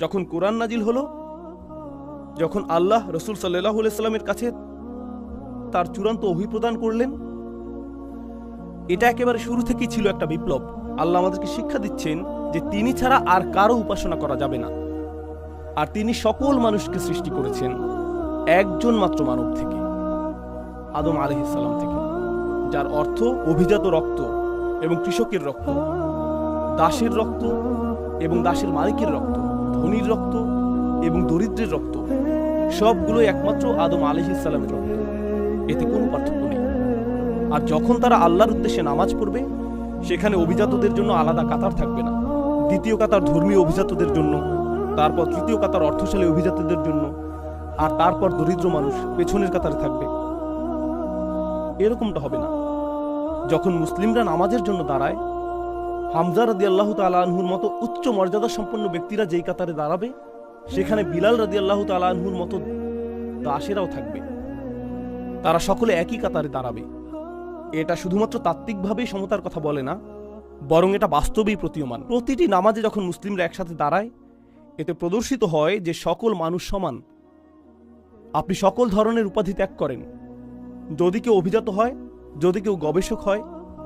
যখন কোরআন নাজিল হলো, যখন আল্লাহ রসুল সাল্লাহ সাল্লামের কাছে তার চূড়ান্ত অভিপ্রদান করলেন, এটা একেবারে শুরু থেকেই ছিল একটা বিপ্লব। আল্লাহ আমাদেরকে শিক্ষা দিচ্ছেন যে তিনি ছাড়া আর কারও উপাসনা করা যাবে না। আর তিনি সকল মানুষকে সৃষ্টি করেছেন একজন মাত্র মানব থেকে, আদম আলহিসাল্লাম থেকে, যার অর্থ অভিজাত রক্ত এবং কৃষকের রক্ত, দাসের রক্ত এবং দাসের মালিকের রক্ত। ধনীর রক্ত এবং দরিদ্রের রক্ত সবগুলো একমাত্র আদম আলহিসাল্লামের রক্ত। এতে কোনো পার্থক্য নেই। আর যখন তারা আল্লাহর উদ্দেশ্যে নামাজ পড়বে, সেখানে অভিজাতদের জন্য আলাদা কাতার থাকবে না। দ্বিতীয় কাতার ধর্মীয় অভিজাতদের জন্য, তারপর তৃতীয় কাতার অর্থশালী অভিজাতদের জন্য, আর তারপর দরিদ্র মানুষ পেছনের কাতারে থাকবে। এরকমটা হবে না। যখন মুসলিমরা নামাজের জন্য দাঁড়ায় হামজা রাদি আল্লাহ তালাহুর মতো উচ্চ মর্যাদা সম্পন্ন ব্যক্তিরা যেই কাতারে দাঁড়াবে, সেখানে বিলাল রাদি আল্লাহ তালাহুর মতো দাসেরাও থাকবে। তারা সকলে একই কাতারে দাঁড়াবে। এটা শুধুমাত্র তাত্ত্বিকভাবেই সমতার কথা বলে না, বরং এটা বাস্তবেই প্রতীয়মান। প্রতিটি নামাজে যখন মুসলিমরা একসাথে দাঁড়ায়, এতে প্রদর্শিত হয় যে সকল মানুষ সমান। আপনি সকল ধরনের উপাধি ত্যাগ করেন। যদি কেউ অভিজাত হয়, যদি কেউ গবেষক হয়,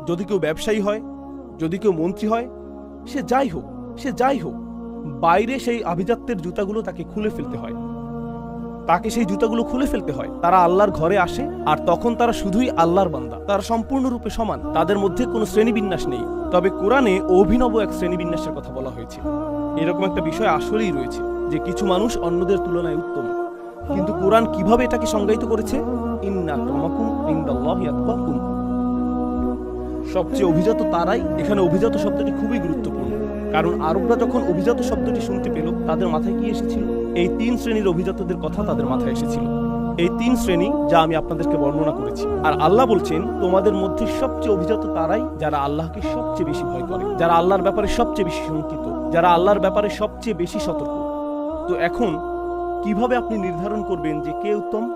যদি কেউ ব্যবসায়ী হয় যদি কেউ মন্ত্রী হয়, সে যাই হোক, সে যাই হোক, বাইরে সেই আভিজাত্যের জুতাগুলো তাকে খুলে ফেলতে হয়। তাকে সেই জুতাগুলো খুলে ফেলতে হয়। তারা আল্লাহর ঘরে আসে আর তখন তারা শুধুই আল্লাহর বান্দা। তারা সম্পূর্ণরূপে সমান, তাদের মধ্যে কোনো শ্রেণীবিন্যাস নেই। তবে কোরআনে অভিনব এক শ্রেণীবিন্যাসের কথা বলা হয়েছে। এরকম একটা বিষয় আসলেই রয়েছে যে কিছু মানুষ অন্যদের তুলনায় উত্তম। কিন্তু কোরআন কীভাবে এটাকে সংজ্ঞায়িত করেছে? ইন্না আক্রামাকুম ইনদাল্লাহি আতকাকুম সবচেয়ে অভিজাত তারাই এখানে অভিজাত শব্দটি খুবই গুরুত্বপূর্ণ। কারণ আরবরা যখন অভিজাত শব্দটি শুনতে পেল, তাদের মাথায় কি এসেছিল? এই তিন শ্রেণির অভিজাতদের কথা তাদের মাথায় এসেছিল। এই তিন শ্রেণি যা আমি আপনাদেরকে বর্ণনা করেছি। আর আল্লাহ বলছেন, তোমাদের মধ্যে সবচেয়ে অভিজাত তারাই যারা আল্লাহকে সবচেয়ে বেশি ভয় করে, যারা আল্লাহর ব্যাপারে সবচেয়ে বেশি শঙ্কিত, যারা আল্লাহর ব্যাপারে সবচেয়ে বেশি সতর্ক। তো এখন, কীভাবে আপনি নির্ধারণ করবেন যে কে উত্তম?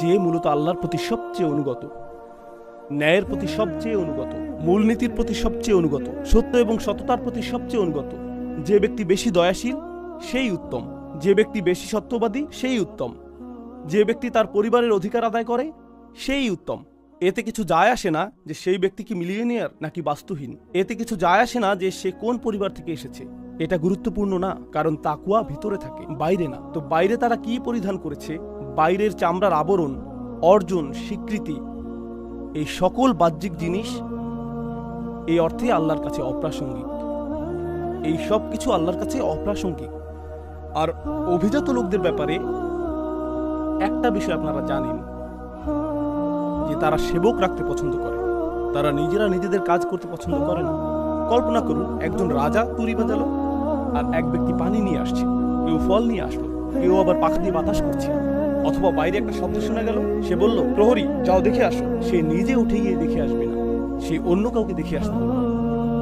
যে মূলত আল্লাহর প্রতি সবচেয়ে অনুগত। ন্যায়ের প্রতি সবচেয়ে অনুগত, মূলনীতির প্রতি সবচেয়ে অনুগত, সত্য এবং সততার প্রতি সবচেয়ে অনুগত। যে ব্যক্তি বেশি দয়াশীল, সেই উত্তম। যে ব্যক্তি বেশি সত্যবাদী, সেই উত্তম। যে ব্যক্তি তার পরিবারের অধিকার আদায় করে, সেই উত্তম। এতে কিছু যায় আসে না যে সেই ব্যক্তি কি মিলিয়নিয়ার নাকি বাস্তুহীন। এতে কিছু যায় আসে না যে সে কোন পরিবার থেকে এসেছে। এটা গুরুত্বপূর্ণ না, কারণ তাকুয়া ভিতরে থাকে, বাইরে না। তো বাইরে তারা কি পরিধান করেছে? বাইরের চামড়ার আবরণ, অর্জন, স্বীকৃতি এই সকল বাহ্যিক জিনিস এই অর্থে আল্লাহর কাছে অপ্রাসঙ্গিক। এই সব কিছু আল্লাহর কাছে অপ্রাসঙ্গিক। আর অভিজাত লোকদের ব্যাপারে একটা বিষয় আপনারা জানেন, যে তারা সেবক রাখতে পছন্দ করে। তারা নিজেরা নিজেদের কাজ করতে পছন্দ করে না। কল্পনা করুন, একজন রাজা তুরি বাজালো আর এক ব্যক্তি পানি নিয়ে আসছে। কেউ ফল নিয়ে আসলো, কেউ আবার পাখা দিয়ে বাতাস করছে। অথবা বাইরে একটা শব্দ শোনা গেল, সে বলল, প্রহরী, যাও দেখে আসো। সে নিজে উঠে গিয়ে দেখে আসবে না। সে অন্য কাউকে দেখে আসতে বলবে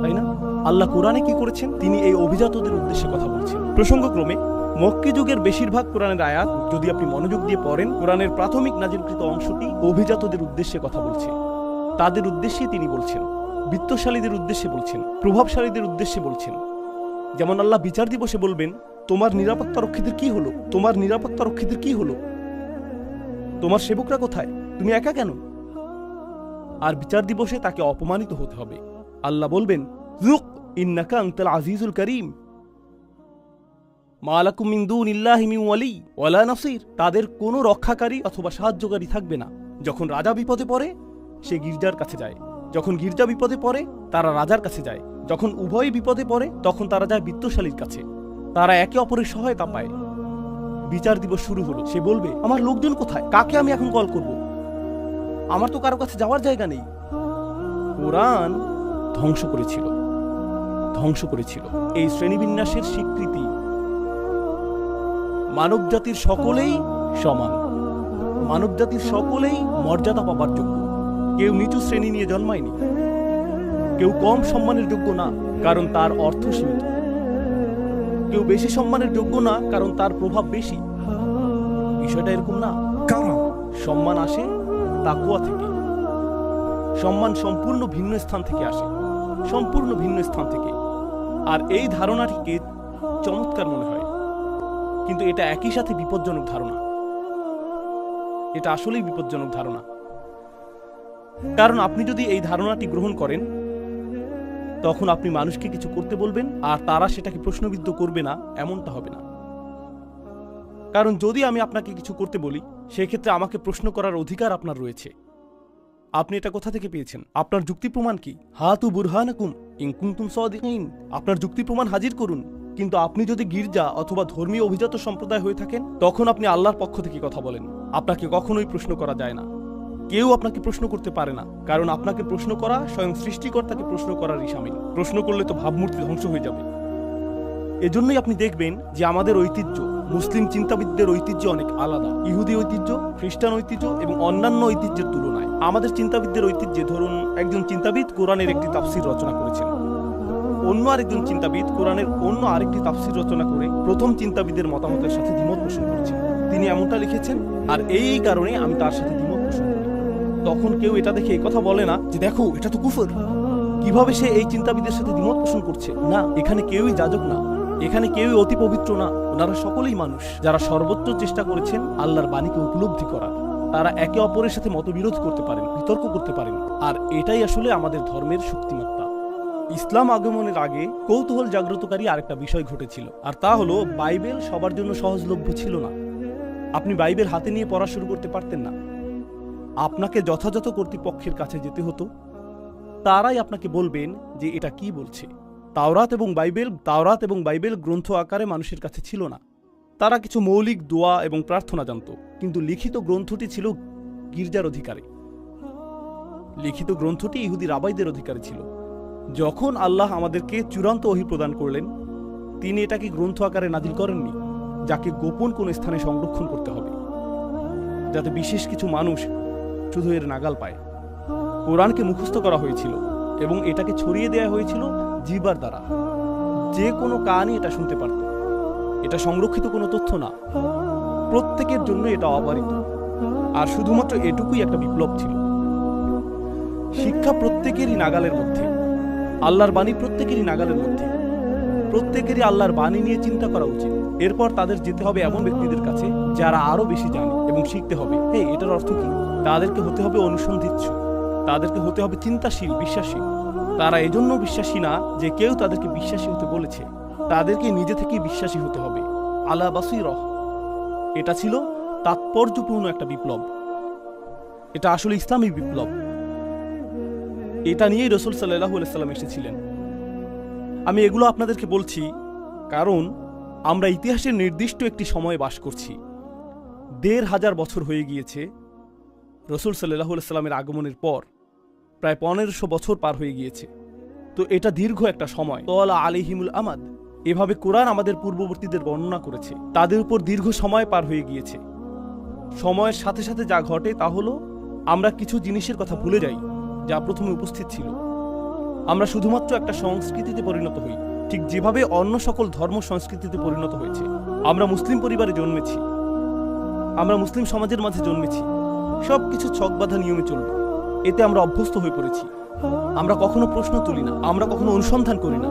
তাই না? আল্লাহ কোরআনে কি করেছেন? তিনি এই অভিজাতদের উদ্দেশ্যে কথা বলছেন। প্রসঙ্গক্রমে, মক্কি যুগের বেশিরভাগ কোরআনের আয়াত, যদি আপনি মনোযোগ দিয়ে পড়েন, কোরআনের প্রাথমিক নাজিলকৃত অংশটি অভিজাতদের উদ্দেশ্যে কথা বলছে। তাদের উদ্দেশ্যে তিনি বলছেন, বিত্তশালীদের উদ্দেশ্যে বলছেন, প্রভাবশালীদের উদ্দেশ্যে বলছেন। যেমন আল্লাহ বিচার দিবসে বলবেন, তোমার নিরাপত্তা রক্ষীদের কি হলো? তোমার নিরাপত্তা রক্ষীদের কি হলো? তোমার সেবকরা কোথায়? তুমি একা কেন? আর বিচার দিবসে তাকে অপমানিত হতে হবে। আল্লাহ বলবেন জুক ইন্নাকা আংতাল আজিজুল করিম। মালাকুম মিন দুনিল্লাহি মিন ওয়ালি, ওয়ালা নাসির। তাদের কোনো রক্ষাকারী অথবা সাহায্যকারী থাকবে না। যখন রাজা বিপদে পড়ে, সে গির্জার কাছে যায়। যখন গির্জা বিপদে পড়ে, তারা রাজার কাছে যায়। যখন উভয় বিপদে পড়ে, তখন তারা যায় বিত্তশালীর কাছে। তারা একে অপরের সহায়তা পায়। বিচার দিবস শুরু হলো। সে বলবে, আমার লোকজন কোথায়? কাকে আমি এখন কল করব? আমার তো কারও কাছে যাওয়ার জায়গা নেই। কোরআন ধ্বংস করেছিল। ধ্বংস করেছিল। এই শ্রেণীবিন্যাসের স্বীকৃতি মানব জাতির সকলেই সমান। মানব জাতির সকলেই মর্যাদা পাবার যোগ্য। কেউ নিচু শ্রেণি নিয়ে জন্মায়নি। কেউ কম সম্মানের যোগ্য না, কারণ তার অর্থ সীমিত। কেউ বেশি সম্মানের যোগ্য না কারণ তার প্রভাব বেশি। বিষয়টা এরকম না। কারণ? সম্মান আসে তাকুয়া থেকে। সম্মান সম্পূর্ণ ভিন্ন স্থান থেকে আসে। সম্পূর্ণ ভিন্ন স্থান থেকে। আর এই ধারণাটিকে চমৎকার মনে হয়। কিন্তু এটা একই সাথে বিপজ্জনক ধারণা। এটা আসলেই বিপজ্জনক ধারণা। কারণ আপনি যদি এই ধারণাটি গ্রহণ করেন তখন আপনি মানুষকে কিছু করতে বলবেন, আর তারা সেটাকে প্রশ্নবিদ্ধ করবে না, এমনটা হবে না। কারণ যদি আমি আপনাকে কিছু করতে বলি, সেক্ষেত্রে আমাকে প্রশ্ন করার অধিকার আপনার রয়েছে। আপনি এটা কোথা থেকে পেয়েছেন? আপনার যুক্তি প্রমাণ কি? হাতু বুরহানাকুম ইনকুন্তুম সদিকিন। আপনার যুক্তি প্রমাণ হাজির করুন। কিন্তু আপনি যদি গির্জা অথবা ধর্মীয় অভিজাত সম্প্রদায় হয়ে থাকেন, তখন আপনি আল্লাহর পক্ষ থেকে কথা বলেন। আপনাকে কখনোই প্রশ্ন করা যায় না। কেউ আপনাকে প্রশ্ন করতে পারে না। কারণ আপনাকে প্রশ্ন করা স্বয়ং সৃষ্টিকর্তাকে প্রশ্ন করারই সামিল। প্রশ্ন করলে তো ভাবমূর্তি ধ্বংস হয়ে যাবে। এজন্যই আপনি দেখবেন যে আমাদের ঐতিহ্য, মুসলিম চিন্তাবিদদের ঐতিহ্য অনেক আলাদা। ইহুদি ঐতিহ্য, খ্রিস্টান ঐতিহ্য এবং অন্যান্য ঐতিহ্যের তুলনায়। আমাদের চিন্তাবিদদের ঐতিহ্যে ধরুন, একজন চিন্তাবিদ কোরআনের একটি তাফসির রচনা করেছেন। অন্য আরেকজন চিন্তাবিদ কোরআনের অন্য আরেকটি তাফসির রচনা করে প্রথম চিন্তাবিদের মতামতের সাথে দ্বিমত পোষণ করেছেন। তিনি এমনটা লিখেছেন, আর এই কারণে আমি তার সাথে দ্বিমত তখন কেউ এটা দেখে কথা বলে না যে দেখো, এটা তো কুফর। কীভাবে সে এই চিন্তাবিদের সাথে দ্বিমত পোষণ করছে? না, এখানে কেউই যাজক না। এখানে কেউই অতি পবিত্র না। ওনারা সকলেই মানুষ। যারা সর্বোচ্চ চেষ্টা করেছেন আল্লাহর বাণীকে উপলব্ধি করার। তারা একে অপরের সাথে মতবিরোধ করতে পারেন, বিতর্ক করতে পারেন। আর এটাই আসলে আমাদের ধর্মের শক্তিমত্তা। ইসলাম আগমনের আগে কৌতূহল জাগ্রতকারী আরেকটা বিষয় ঘটেছিল। আর তা হলো, বাইবেল সবার জন্য সহজলভ্য ছিল না। আপনি বাইবেল হাতে নিয়ে পড়া শুরু করতে পারতেন না। আপনাকে যথাযথ কর্তৃপক্ষের কাছে যেতে হতো। তারাই আপনাকে বলবেন যে এটা কি বলছে। তাওরাত এবং বাইবেল, তাওরাত এবং বাইবেল গ্রন্থ আকারে মানুষের কাছে ছিল না। তারা কিছু মৌলিক দোয়া এবং প্রার্থনা জানত, কিন্তু লিখিত গ্রন্থটি ছিল গির্জার অধিকারে। লিখিত গ্রন্থটি ইহুদি রাবাইদের অধিকারে ছিল। যখন আল্লাহ আমাদেরকে চূড়ান্ত অহি প্রদান করলেন, তিনি এটাকে গ্রন্থ আকারে নাজিল করেননি, যাকে গোপন কোন স্থানে সংরক্ষণ করতে হবে। যাতে বিশেষ কিছু মানুষ শুধু এর নাগাল পায়। কোরআনকে মুখস্থ করা হয়েছিল এবং এটাকে ছড়িয়ে দেওয়া হয়েছিল জিবার দ্বারা। যে কোনো কানই এটা শুনতে পারত। এটা সংরক্ষিত কোনো তথ্য না। প্রত্যেকের জন্য এটা অবারিত। আর শুধুমাত্র এটুকুই একটা বিপ্লব ছিল। শিক্ষা প্রত্যেকেরই নাগালের মধ্যে। আল্লাহর বাণী প্রত্যেকেরই নাগালের মধ্যে। প্রত্যেকেরই আল্লাহর বাণী নিয়ে চিন্তা করা উচিত। এরপর তাদের যেতে হবে এমন ব্যক্তিদের কাছে যারা আরও বেশি জানে এবং শিখতে হবে। হে, এটার অর্থ কি? তাদেরকে হতে হবে অনুসন্ধিৎসু। তাদেরকে হতে হবে চিন্তাশীল, বিশ্বাসী। তারা এজন্য বিশ্বাসী না যে কেউ তাদেরকে বিশ্বাসী হতে বলেছে। তাদেরকে নিজে থেকেই বিশ্বাসী হতে হবে। আলা বাসিরহ। এটা ছিল তাৎপর্যপূর্ণ একটা বিপ্লব। এটা আসলে ইসলামী বিপ্লব। এটা নিয়েই রসুল সাল্লাহ সাল্লাম এসেছিলেন। আমি এগুলো আপনাদেরকে বলছি কারণ আমরা ইতিহাসের নির্দিষ্ট একটি সময়ে বাস করছি। দেড় হাজার বছর হয়ে গিয়েছে রসুল সাল্লাহ সাল্লামের আগমনের পর প্রায় পনেরোশো বছর পার হয়ে গিয়েছে। তো এটা দীর্ঘ একটা সময়। তোয়ালা আলিহিমুল আমাদ, এভাবে কোরআন আমাদের পূর্ববর্তীদের বর্ণনা করেছে। তাদের উপর দীর্ঘ সময় পার হয়ে গিয়েছে। সময়ের সাথে সাথে যা ঘটে তা হলো, আমরা কিছু জিনিসের কথা ভুলে যাই, যা প্রথমে উপস্থিত ছিল। আমরা শুধুমাত্র একটা সংস্কৃতিতে পরিণত হই। ঠিক যেভাবে অন্য সকল ধর্ম সংস্কৃতিতে পরিণত হয়েছে। আমরা মুসলিম পরিবারে জন্মেছি। আমরা মুসলিম সমাজের মাঝে জন্মেছি। সব কিছু ছকবাধা নিয়মে চলবে। এতে আমরা অভ্যস্ত হয়ে পড়েছি। আমরা কখনো প্রশ্ন তুলি না, আমরা কখনো অনুসন্ধান করি না।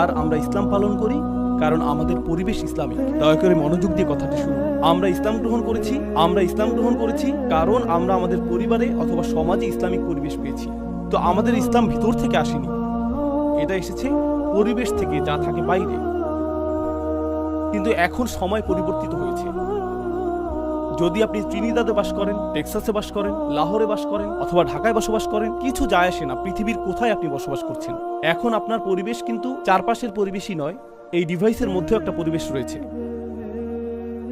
আর আমরা ইসলাম পালন করি কারণ আমাদের পরিবেশ ইসলামিক। দয়া করে মনোযোগ দিয়ে কথাটি শুনুন। আমরা ইসলাম গ্রহণ করেছি, আমরা ইসলাম গ্রহণ করেছি কারণ আমরা আমাদের পরিবারে অথবা সমাজে ইসলামিক পরিবেশ পেয়েছি। তো আমাদের ইসলাম ভিতর থেকে আসেনি। এটা এসেছে পরিবেশ থেকে যা থাকে বাইরে। কিন্তু এখন সময় পরিবর্তিত হয়েছে। যদি আপনি ত্রিনিদাদে বাস করেন, টেক্সাসে বাস করেন, লাহোরে বাস করেন অথবা ঢাকায় বসবাস করেন, কিছু যায় আসে না। পৃথিবীর কোথায় আপনি বসবাস করছেন? এখন আপনার পরিবেশ কিন্তু চারপাশের পরিবেশই নয়, এই ডিভাইসের মধ্যেও একটা পরিবেশ রয়েছে।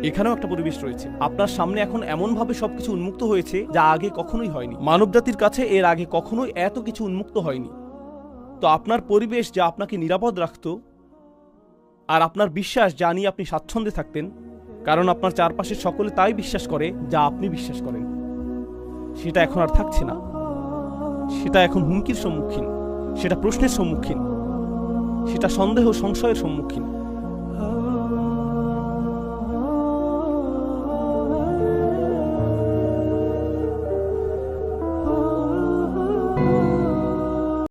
এখানেও একটা পরিবেশ রয়েছে। আপনার সামনে এখন এমনভাবে সবকিছু উন্মুক্ত হয়েছে যা আগে কখনোই হয়নি। মানবজাতির কাছে এর আগে কখনোই এত কিছু উন্মুক্ত হয়নি। তো আপনার পরিবেশ যা আপনাকে নিরাপদ রাখত, আর আপনার বিশ্বাস যা নিয়ে আপনি স্বাচ্ছন্দ্যে থাকতেন কারণ আপনার চারপাশের সকলে তাই বিশ্বাস করে যা আপনি বিশ্বাস করেন। সেটা এখন আর থাকছে না। সেটা এখন হুমকির সম্মুখীন। সেটা প্রশ্নের সম্মুখীন। সেটা সন্দেহ সংশয়ের সম্মুখীন।